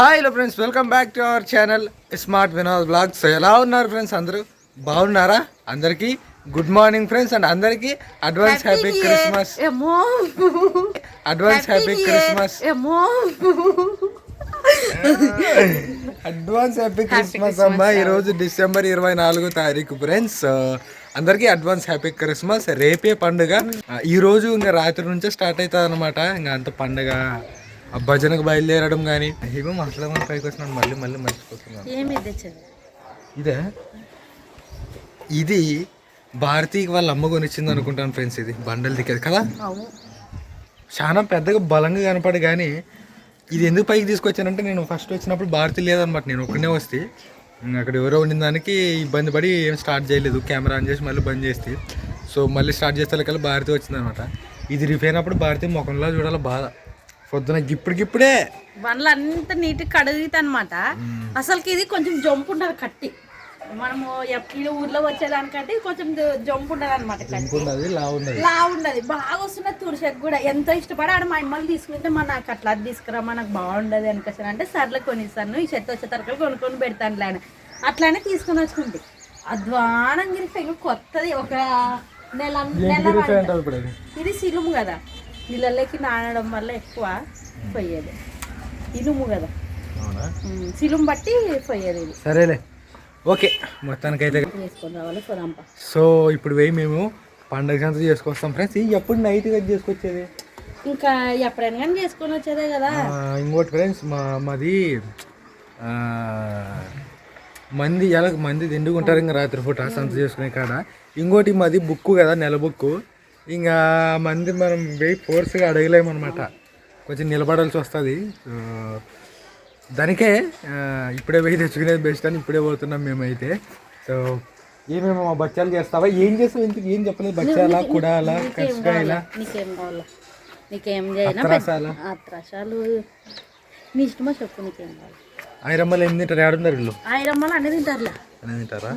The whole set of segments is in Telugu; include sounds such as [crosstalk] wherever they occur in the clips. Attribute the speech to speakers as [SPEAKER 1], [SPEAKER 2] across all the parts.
[SPEAKER 1] Hi hello friends welcome back to our channel smart Vinod blog so ఎలా ఉన్నారు ఫ్రెండ్స్ అందరూ? బాగున్నారా? అందరికీ గుడ్ మార్నింగ్ ఫ్రెండ్స్ అండ్ అందరికీ advance happy Christmas advance happy Christmas advance happy Christmas అమ్మా. ఈరోజు డిసెంబర్ ఇరవై నాలుగో తారీఖు ఫ్రెండ్స్ అందరికీ అడ్వాన్స్ హ్యాపీ క్రిస్మస్ రేపే పండుగ. ఈ రోజు ఇంకా రాత్రి నుంచే స్టార్ట్ అవుతుంది అనమాట ఇంకా అంత పండుగ. ఆ భజనకు బయలుదేరడం కానీ ఏమో మాట్లాడమని పైకి వచ్చినాను. మళ్ళీ మళ్ళీ మర్చిపోతున్నాను
[SPEAKER 2] ఏమి
[SPEAKER 1] ఇదే ఇది? భారతీకి వాళ్ళ అమ్మ కొనిచ్చింది అనుకుంటాను ఫ్రెండ్స్ ఇది. బండలు దిక్కేది కదా? చాలా పెద్దగా బలంగా కనపడి కానీ ఇది ఎందుకు పైకి తీసుకొచ్చానంటే నేను ఫస్ట్ వచ్చినప్పుడు భారతి లేదనమాట. నేను ఒక్కనే వస్తే. అక్కడ ఎవరో ఉండిన దానికి ఇబ్బంది పడి ఏం స్టార్ట్ చేయలేదు. కెమెరా ఆన్ చేసి మళ్ళీ బంద్ చేస్తే. సో మళ్ళీ స్టార్ట్ చేస్తే కల్లా భారతి వచ్చిందనమాట. ఇది రిపేర్ భారతి ముఖంలో చూడాలి బాధ పొద్దున గిప్పుడికిప్పుడే
[SPEAKER 2] బండ్లు అంతా నీట్గా కడిగితే అనమాట అసలుకి ఇది కొంచెం జంపు ఉండదు కట్టి. మనము ఎప్పుడు ఊర్లో వచ్చేదానికంటే కొంచెం జంపు ఉండదు అనమాట
[SPEAKER 1] లా
[SPEAKER 2] ఉండదు బాగా వస్తున్నది తుడిసెక్ కూడా ఎంతో ఇష్టపడి ఆడ మా అమ్మలు తీసుకుంటే మా నాకు అట్లా అది తీసుకురా మనకు బాగుండదు అనుకోసాను అంటే సర్లే కొనిస్తాను ఈ చెత్త వచ్చే తరకలు కొనుక్కొని పెడతాను లేని అట్లానే తీసుకొని వచ్చుకుంది అధ్వానం గిరిఫెంగ్ కొత్తది ఒక నెల నెల ఇది సిలుము కదా. నీళ్ళలోకి నానడం వల్ల ఎక్కువ పోయేది. ఇనుము కదా. సిలుము బట్టి పోయేది ఇది.
[SPEAKER 1] సరేలే. ఓకే. మొత్తానికైతే
[SPEAKER 2] చేసుకొని రావాలి? పొదంప
[SPEAKER 1] సో ఇప్పుడు పోయి మేము పండగ సంత చేసుకొస్తాం ఫ్రెండ్స్. ఎప్పుడు నైట్గా చేసుకొచ్చేది?
[SPEAKER 2] ఇంకా ఎప్పుడైనా కానీ చేసుకొని వచ్చేదే కదా.
[SPEAKER 1] ఇంకోటి ఫ్రెండ్స్ మా మాది మంది ఎలా మంది తిండుకుంటారు ఇంకా రాత్రి పూట సంత చేసుకునే కాడ. ఇంకోటి మాది బుక్ కదా నెల బుక్ ఇంకా మంది మనం పోయి ఫోర్స్గా అడగలేము అనమాట కొంచెం నిలబడాల్సి వస్తుంది. దానికే ఇప్పుడే పోయి తెచ్చుకునేది బెస్ట్ అని ఇప్పుడే పోతున్నాం మేమైతే. సో ఏమేమో మా బచ్చాలు చేస్తావా? ఏం చేస్తావు ఇంతకు? ఏం చెప్పలేదు? బచ్చాలా కుడాలా కచ్చకాయలా
[SPEAKER 2] నీకేం కావాలా? నీకేం చేయనా?
[SPEAKER 1] అత్రసాలా?
[SPEAKER 2] అత్రసాలు. నీ ఇష్టమో చెప్పు నీకేం కావాలి?
[SPEAKER 1] ఐరమ్మలు ఏం తింటారు? ఏడున్నారు
[SPEAKER 2] ఆయరమ్మలు అన్నీ తింటారులే.
[SPEAKER 1] తింటారా?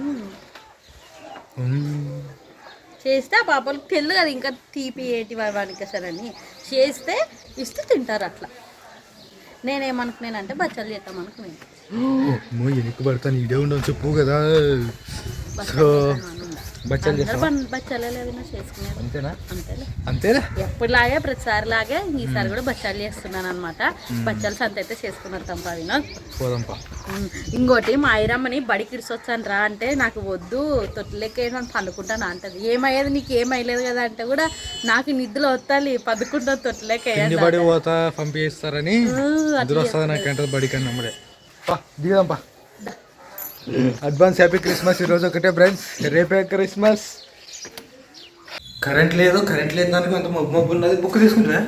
[SPEAKER 1] మ్మ్.
[SPEAKER 2] చేస్తే ఆ పాపలకు తెలియదు కదా ఇంకా తీపి ఏటి వానికి అని చేస్తే ఇస్తే తింటారు అట్లా. నేనేమనుకున్నానంటే బచ్చాలు చేద్దాం అనుకున్నాను
[SPEAKER 1] పడతాను. ఇడే ఉండవు చెప్పు కదా. సో బచ్చాలు
[SPEAKER 2] చేసుకునేది?
[SPEAKER 1] అంతేనా? అంతేనా?
[SPEAKER 2] ఎప్పుడులాగే ప్రతిసారి లాగే ఈసారి కూడా బచ్చాలు చేస్తున్నాను అనమాట బచ్చాలు సంత అయితే చేసుకున్నారు తప్ప వినోద్. ఇంకోటి మా ఐరమ్మని బడికి ఇడిసొచ్చాను రా అంటే నాకు వద్దు తొట్టిలెక్కే నన్ను పండుకుంటాను అంటది. ఏమయ్యేది? నీకు ఏమయ్యలేదు కదా అంటే కూడా నాకు నిద్రలు వస్తాలి పదుకుంటా తొట్టిలెక్కేయండి
[SPEAKER 1] ఇంటి బడి పోతా పంపిస్తారని బడికి దిగుదాంపా. అడ్వాన్స్ హ్యాపీ క్రిస్మస్ ఈరోజు ఒకటే ఫ్రెండ్స్ రేపే క్రిస్మస్ కరెంట్ లేదు కరెంట్ లేదు దానికి అంత మబ్బు మబ్బు ఉన్నది. బుక్ తీసుకుంటా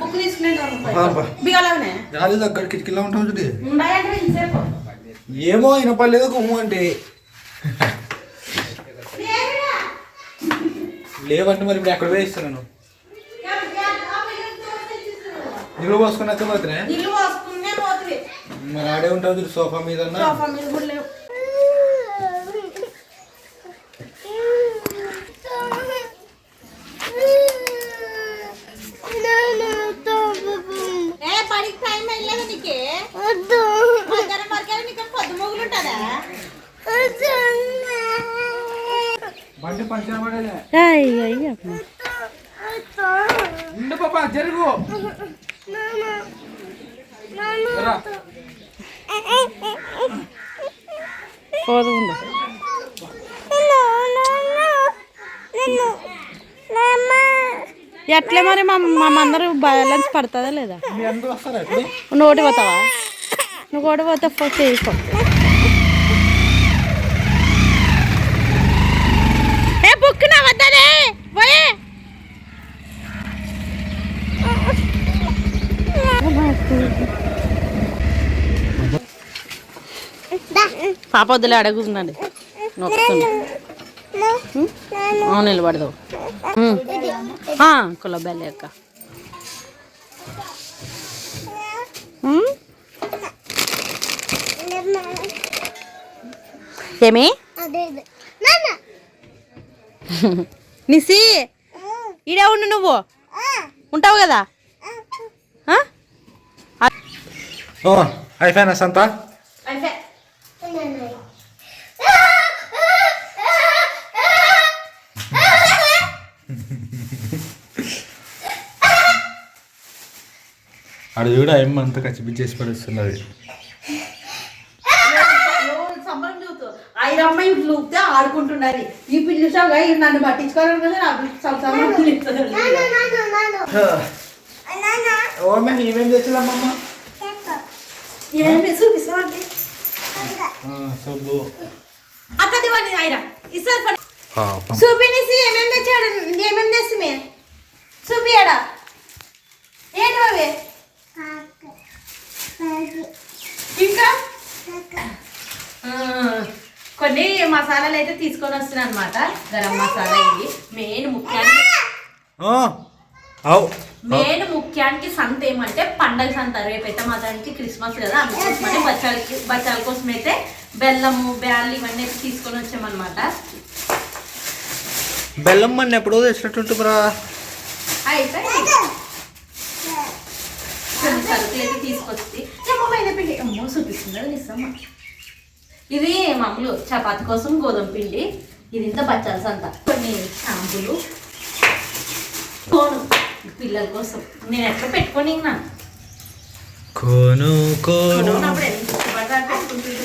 [SPEAKER 1] రాలేదు అక్కడ కిటికీలో ఉంటాం చూడు. ఏమో వినపడలేదు గుమ్ము అంటే. లేవంటే మరి ఇప్పుడు ఎక్కడ వేయిస్తున్నాను? నిలువ పోసుకున్నాక
[SPEAKER 2] పోతుంది
[SPEAKER 1] మరి ఆడే ఉంటావు చూడు సోఫా మీద
[SPEAKER 2] సోఫా మీద కూడా లేవు ఏ పడికి టైం వెళ్ళలేదు నీకే మధ్యాహ్నం వరకే నీకు పొద్దు మొగులు ఉంటుందా
[SPEAKER 1] బండి పంచర్ పడేలే
[SPEAKER 2] అయ్యో
[SPEAKER 1] ఉండు పాపా జరుగు రా.
[SPEAKER 2] పోదు ఉండు ఎట్లే మరి మా మా అందరూ బ్యాలెన్స్ పడుతుందా లేదా? నువ్వు ఓడి పోతావా? నువ్వు ఓడి పోతే ఫో చేసుకో ఏ బుక్ నా వద్దనే? పోయే. పాప వద్దులే అడుగుతున్నాడు నొక్కుతుంది. నిలబడదు కులబెల్ల యొక్క. ఏమి? నిసి ఈడే ఉండు నువ్వు. ఉంటావు కదా? ఆ?
[SPEAKER 1] అయిపోయినా సంత ఆడ ఏం అంత ఖర్చు కచ్చిపిచ్చేసి పడుస్తున్నది.
[SPEAKER 2] అమ్మాయి లూపితే ఆడుకుంటున్నది. ఈ పిల్లి చూసాగా నన్ను పట్టించుకోవడం కదా అక్కడ ఇస్తారు చూపినిసి ఏమేమి తెచ్చాడు? ఏమేమి తెస్తే చూపియాడా ఏంటి అవి ఇంకా? కొన్ని మసాలాలు అయితే తీసుకొని వస్తున్నాను అనమాట గరం మసాలా ఇవి. మెయిన్ ముఖ్యానికి
[SPEAKER 1] అవు
[SPEAKER 2] మెయిన్ ముఖ్యానికి సంత ఏమంటే పండగ సంత. రేపైతే మాత్రానికి క్రిస్మస్ కదా. అందుకోసమని [laughs] బచ్చాలకి బచ్చాల కోసం అయితే బెల్లము బ్యాళ్ళు ఇవన్నీ తీసుకొని వచ్చామన్నమాట. పిండి. అమ్మో చూపిస్తుంది అది నిజమ్మా ఇది మామూలు చపాతి కోసం గోధుమ పిండి. ఇది ఇంత బచ్చాల సంత కొన్ని షాంపులు కోను పిల్లల కోసం. నేను ఎట్లా పెట్టుకొని
[SPEAKER 1] కోను కోను.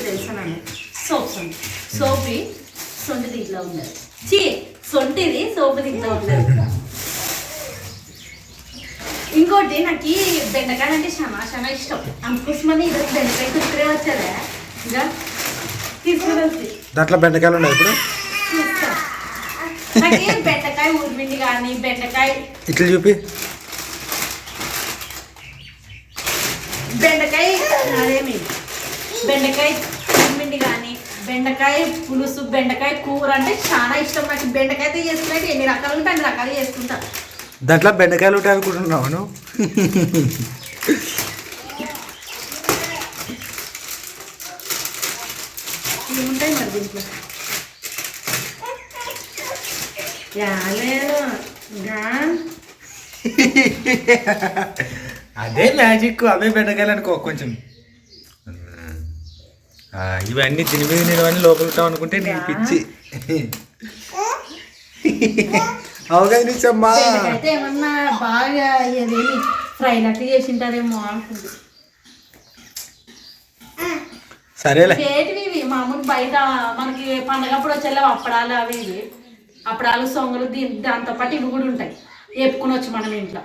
[SPEAKER 2] తెలుసా సోప్స్ ఉంది. సోపి సొంటి దీంట్లో ఉండదు చీ! సొంటిది సోపు ఉండదు ఇంకోటి నాకు ఈ బెండకాయ అంటే చాలా చాలా ఇష్టం. అందుకోసమని ఈరోజు బెండకాయ కుక్కరే వచ్చారా ఇంకా తీసుకుని
[SPEAKER 1] దాంట్లో బెండకాయలు ఉన్నాయి ఇప్పుడు?
[SPEAKER 2] బెండకాయ ఊరిమిండి కానీ బెండకాయ
[SPEAKER 1] ఇట్లా చూపి.
[SPEAKER 2] బెండకాయ అదేమి? బెండకాయ బెండకాయ పులుసు బెండకాయ కూర అంటే చాలా ఇష్టం. నాకు బెండకాయ అయితే చేసుకున్నట్టు ఎన్ని రకాలు ఉంటే అన్ని రకాలు చేసుకుంటా.
[SPEAKER 1] దాంట్లో బెండకాయలు ఉంటాయి అనుకుంటున్నావు నువ్వు?
[SPEAKER 2] ఏముంటాయి మరి దీంట్లో?
[SPEAKER 1] అదే మ్యాజిక్ అవే బెండకాయలు అనుకో కొంచెం. ఇవన్నీ తిని మీద నేను లోపల అనుకుంటే నీకు పిచ్చి. అవుగా నిచ్చమ్మా
[SPEAKER 2] అయితే ఏమన్నా బాగా ఏదేమి ఫ్రై లట్లు చేసింటారేమో అనుకుంది.
[SPEAKER 1] సరేలే.
[SPEAKER 2] వేటివి ఇవి? మామూలు బయట మనకి పండగప్పుడు వచ్చేలా అప్పడాలు అవి ఇవి. అప్పడాలు సొంగలు దీ దాంతో పాటు ఇవి కూడా ఉంటాయి. వేపుకుని వచ్చి మనం ఇంట్లో.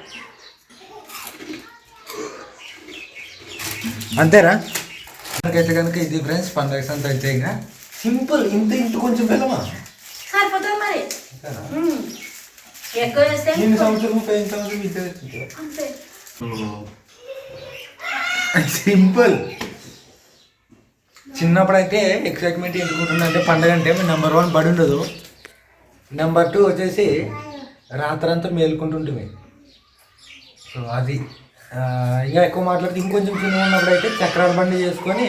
[SPEAKER 1] అంతేనా మనకైతే కనుక ఇది ఫ్రెండ్స్ పండగ సంత అయితే ఇంకా సింపుల్ ఇంత ఇంత కొంచెం బెల్లమా
[SPEAKER 2] సరిపోతుంది మరి. ఎక్కువ వేస్తే
[SPEAKER 1] ఎన్ని సంవత్సరం సంవత్సరం సింపుల్. చిన్నప్పుడు అయితే ఎక్సైట్మెంట్ ఎందుకుంటుందంటే పండగ అంటే నెంబర్ వన్ బడి ఉండదు. నెంబర్ టూ వచ్చేసి రాత్రంతా మేలుకుంటుంటుంది సో అది. ఇంకా ఎక్కువ మాట్లాడితే ఇంకొంచెం చిన్నగా ఉన్నప్పుడు అయితే చక్రాల బండి చేసుకొని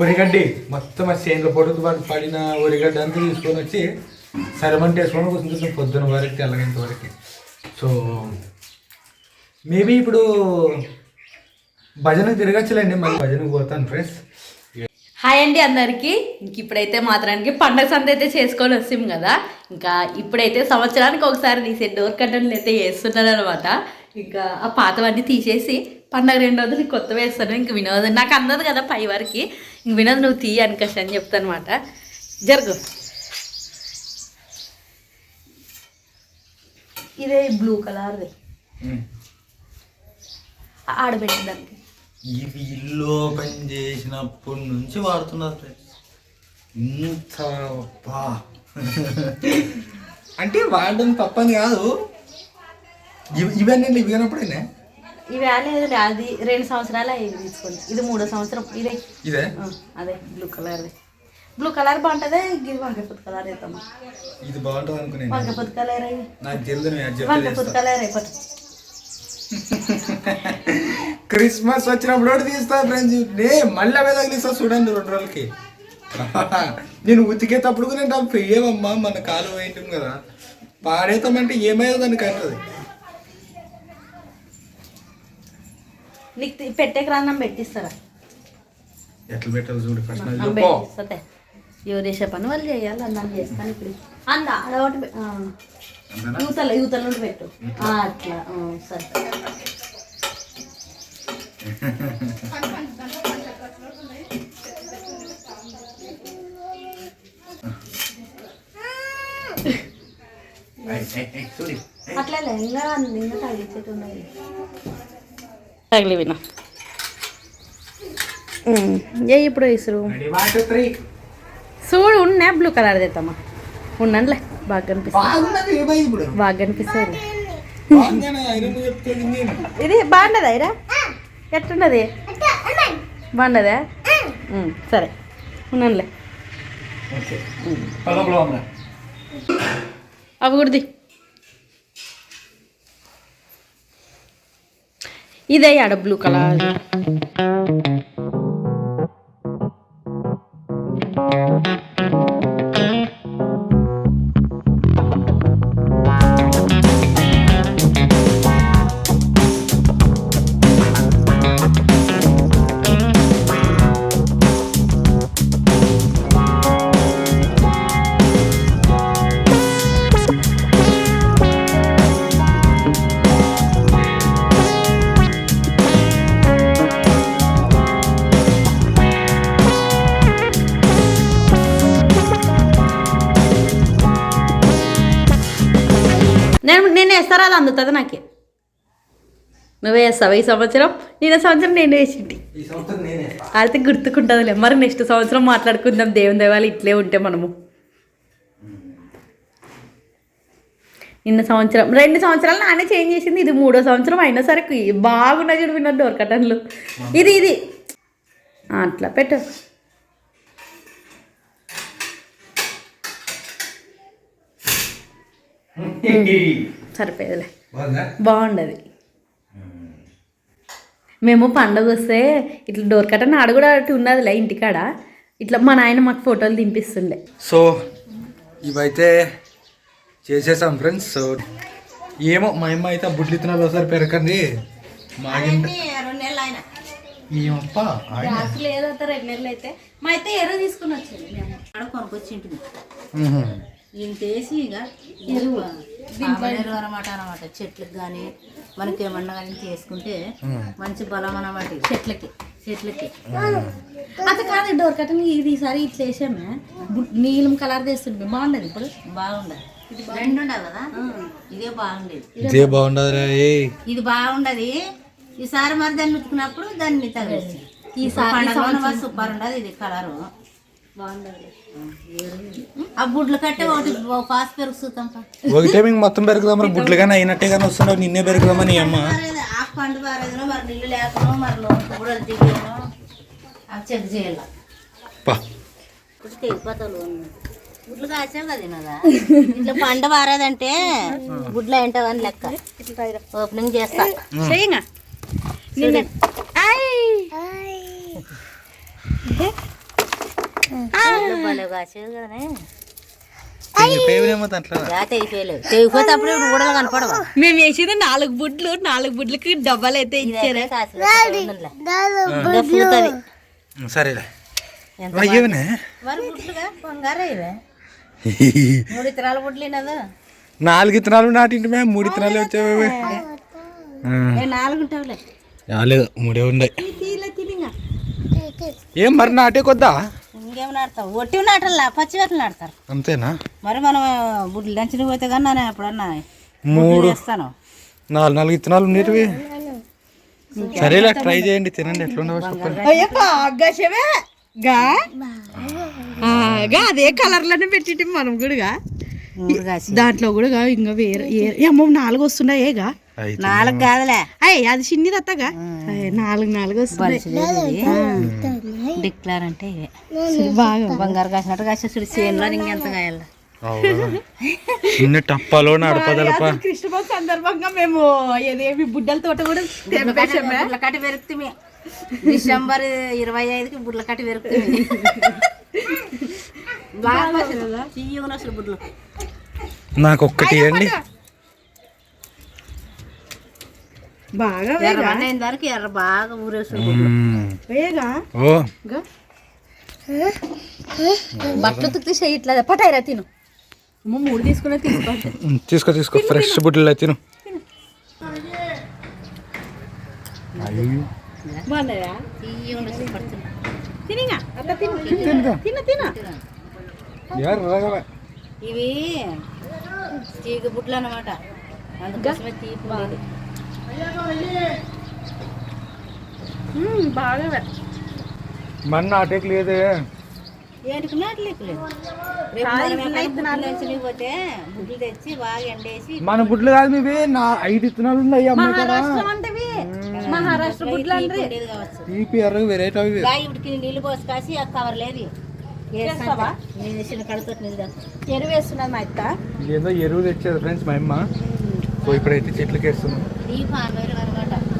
[SPEAKER 1] ఉరిగడ్డి మొత్తం ఆ చేనుల పొడుగు పడిన ఉరిగడ్డ అంతా తీసుకొని వచ్చి సరమంట వేసుకొని కొంచెం పొద్దున వరకు తెల్లగంత వరకు. సో మేబీ ఇప్పుడు భజనకు తిరగచ్చులేండి మళ్ళీ భజనకు పోతాను ఫ్రెండ్స్.
[SPEAKER 2] హాయ్ అండి అందరికీ. ఇంక ఇప్పుడైతే మాత్రానికి పండగ సంత అయితే చేసుకొని వస్తాం కదా. ఇంకా ఇప్పుడైతే సంవత్సరానికి ఒకసారి తీసే డోర్ కట్టన్లు అయితే వేస్తున్నారు అనమాట ఇంకా ఆ పాతవన్నీ తీసేసి పండగ రెండు రోజులు కొత్త వేస్తాను. ఇంక వినోద్. నాకు అందదు కదా పై వరకు. ఇంక వినోద్ నువ్వు తీయ అనుకష్ అని చెప్తాను అనమాట జరుగు. ఇదే బ్లూ కలర్ది. ఆడబెట్టడానికి
[SPEAKER 1] ఇవి ఇల్లు ఓపెన్ చేసినప్పటి నుంచి వాడుతున్నారు ఫ్రెండ్స్. ఇంత అబ్బా. [laughs] అంటే వాడడం తప్పని కాదు. ఇవన్నీ ఇవి కానప్పుడేనే
[SPEAKER 2] ఇవి లేదు అది రెండు సంవత్సరాలు అయ్యింది తీసుకోండి ఇది మూడో సంవత్సరం ఇదే.
[SPEAKER 1] ఇదే?
[SPEAKER 2] అదే బ్లూ కలర్ బ్లూ కలర్ బాగుంటుంది? ఇది వంకపొద్దు కలర్ అవుతామా
[SPEAKER 1] ఇది బాగుంటుంది
[SPEAKER 2] వంకపొద్దు కలర్ అయ్యి
[SPEAKER 1] నాకు తెలియదు
[SPEAKER 2] వంకపొద్దు కలర్ అయిపోతుంది
[SPEAKER 1] క్రిస్మస్ వచ్చినప్పుడు తీస్తా ఫ్రెండ్స్. నే మళ్ళీ అవే తగిలిస్తా చూడండి రెండు రోజులకి. [laughs] నేను ఉతికేటప్పుడు కూడా నేను డబ్బు ఏమమ్మా మన కాలు వేయటం కదా. పాడేతామంటే ఏమైందో దానికి అంటది
[SPEAKER 2] నీకు పెట్టేకి రాన్నం పెట్టిస్తారా?
[SPEAKER 1] ఎట్లా పెట్టాలి చూడు ఫస్ట్
[SPEAKER 2] పెట్టిస్తా ఎవరు చేసే పని వాళ్ళు చేయాలి అన్నాను చేస్తాను ఇప్పుడు. అంద ఆ, యూతల యూతల నుండి పెట్టు. అట్లా సరే. అట్లా ఇంకా తగిలిచ్చేటి ఉన్నాయి తగిలి వినా ఏ ఇప్పుడు ఇసురు చూడు ఉన్నా బ్లూ కలర్ తెద్దామా ఉన్నానులే బాగా కనిపిస్తుంది బాగా కనిపిస్తుంది ఇది బాగుండదా ఇరా ఎట్లున్నది బాగుండదా ఉమ్, సరే ఉన్నానులే అవి కుడిది ఇదే ఆడ బ్లూ కలర్ నేను అందుతుంది నాకే. నువ్వే వేస్తావు ఈ సంవత్సరం? నేను సంవత్సరం నేను
[SPEAKER 1] నేనే
[SPEAKER 2] అయితే గుర్తుకుంటుందిలే. మరి నెక్స్ట్ సంవత్సరం మాట్లాడుకుందాం. దేవుని దేవాలు ఇట్లే ఉంటే మనము. నిన్న సంవత్సరం రెండు సంవత్సరాలు నానే చేంజ్ చేసింది. ఇది మూడో సంవత్సరం అయినా సరే బాగున్నా చూడు విన్న డోర్ కటన్లు ఇది ఇది. అట్లా పెట్టు. సరిపోయేదిలే.
[SPEAKER 1] బాగుందా?
[SPEAKER 2] బాగుండదు. మేము. పండగ వస్తే ఇట్లా డోర్ కట్టన్ ఆడ కూడా అటు ఉన్నదిలే ఇంటికాడ. ఇట్లా మా నాయన మాకు ఫోటోలు దింపిస్తుండే.
[SPEAKER 1] సో ఇవైతే చేసేసాం ఫ్రెండ్స్. సో ఏమో మా అమ్మ అయితే బుడ్లు ఇత్తనాలు ఒకసారి పెరకండి
[SPEAKER 2] మా అయితే. ఎరువు తీసుకుని
[SPEAKER 3] ఇక ఎరువు. ఎరువు అనమాట అనమాట. చెట్లకు కానీ మనకి ఏమన్నా కానీ చేసుకుంటే మంచి బలం అనమాట.
[SPEAKER 2] చెట్లకి.
[SPEAKER 3] చెట్లకి.
[SPEAKER 2] అంత కాదు డోర్ కట్టన్ ఇది ఈసారి ఇట్లా వేసామే నీలం కలర్ తెస్తుండే బాగుండదు ఇప్పుడు?
[SPEAKER 3] బాగుండదు. రెండు ఉండవు కదా? ఇదే బాగుండేది.
[SPEAKER 1] ఇదే బాగుండదురా ఏ.
[SPEAKER 3] ఇది బాగుండదు. ఈసారి మరి దాన్ని ఉతుకున్నప్పుడు దాన్ని తగిలించి
[SPEAKER 2] ఈసారి
[SPEAKER 3] సూపర్ ఉండదు ఇది కలరు. కట్టే ఒకటి
[SPEAKER 1] మీకు మొత్తం పెరుగుదాం మరి బుడ్లు కానీ అయినట్టే కానీ వస్తున్నావు నిన్నే పెరుగుదామని అమ్మ.
[SPEAKER 3] ఆ పండు బారేదనో మరి నీళ్ళు లేకనో మరి దిగేనో అవి చెక్ చేయాల. ఇప్పుడు గుడ్లు కాచావు కదా తినదా ఇట్లా పండు బారేదంటే గుడ్లు ఏంటవని లెక్క. ఓపెనింగ్ చేస్తా.
[SPEAKER 2] నిన్న. మేము వేసింది నాలుగు బుడ్లు నాలుగు బుడ్లకి డబ్బాలు అయితే ఇచ్చారు.
[SPEAKER 1] సరేలే. [laughs] నాలుగు ఇత్తనాలు నాటింటి మేము మూడు ఇత్తనాలు వచ్చేవి
[SPEAKER 3] నాలుగు
[SPEAKER 1] మూడే ఉన్నాయి. ఏం మరి నాటే కొద్దా?
[SPEAKER 3] ఇంకేం నాడతావు ఒట్టి నాటల్లా పచ్చి వేటలు నాడతారు
[SPEAKER 1] అంతేనా?
[SPEAKER 3] మరి మనం బుడ్లు దంచిన పోతే కానీ నేను ఎప్పుడన్నా
[SPEAKER 1] మూడు.
[SPEAKER 3] చేస్తాను?
[SPEAKER 1] నాలుగు నాలుగు ఇత్తనాలు ఉండేటివి. సరేలే ట్రై చేయండి తినండి ఎట్లుండవో చెప్పండి
[SPEAKER 2] అయ్యో ఆకాశమే గా? అదే కలర్లోనే పెట్టి మనం కూడా దాంట్లో కూడా ఇంకా వేరే ఏమో నాలుగు వస్తున్నాయేగా
[SPEAKER 3] నాలుగు కాదులే.
[SPEAKER 2] అయ్యి అది చిన్నది అత్తగా. అయ్య, నాలుగు నాలుగు వస్తున్నాయి.
[SPEAKER 3] డిక్లార్ అంటే ఇవే
[SPEAKER 2] బాగా
[SPEAKER 3] బంగారు కాసినట్టు కాసి చూడు చేనులో ఇంకెంత కాయాలి?
[SPEAKER 1] చిన్న టప్పాలో నడపదలప.
[SPEAKER 2] క్రిస్టమస్ సందర్భంగా మేము ఏదేమి బుడ్డల తోట కూడా తెంపేసామే
[SPEAKER 3] బుడ్ల కట్టి పెరుగుతుంది డిసెంబర్ ఇరవై ఐదుకి బుడ్ల కట్టి పెరుగుతుంది బాగా అసలు బుడ్లు
[SPEAKER 1] నాకు ఒక్కటి ఇవ్వండి.
[SPEAKER 2] బాగా
[SPEAKER 3] ఎర్ర అయిన దానికి ఎర్ర బాగా ఊరేసు
[SPEAKER 1] మ్మ్.
[SPEAKER 2] వేగా.
[SPEAKER 1] ఓ.
[SPEAKER 2] బట్టలు తుక్కి చేయట్లేదు పటాయిరా తిను. మూడు తీసుకునే తీసుకోండి
[SPEAKER 1] మ్మ్, తీసుకో తీసుకో. ఫ్రెష్ బుడ్డలు తిను.
[SPEAKER 3] ఇవి తీగ బుడ్లు అన్నమాట. అందుకోసమే తీపి
[SPEAKER 2] బాగా
[SPEAKER 1] మన నాటేకి లేదే.
[SPEAKER 3] లేదు. ఎక్కడైనా
[SPEAKER 2] ఇత్తనాలు.
[SPEAKER 3] బుడ్లు పోతే బుడ్లు తెచ్చి బాగా ఎండేసి
[SPEAKER 1] మన గుడ్లు కాదు మీవి నా ఐదు ఇత్తనాలు ఉన్నాయి
[SPEAKER 2] మహారాష్ట్ర మహారాష్ట్ర గుడ్లు
[SPEAKER 3] తీపి
[SPEAKER 1] ఎర్రగా వెరైటీ అవి
[SPEAKER 3] గా ఇప్పటికి నీళ్ళు పోసి కాసి ఆ కవర్ లేదు.
[SPEAKER 2] ఎరువు వేస్తున్నది మా అత్త.
[SPEAKER 1] ఏందో ఎరువు తెచ్చేది ఫ్రెండ్స్ మా అమ్మ. సో ఇప్పుడైతే చెట్లకి వేస్తున్నాం
[SPEAKER 3] ഈ ഫാമിലൊരു വർഗോട്ടാണ്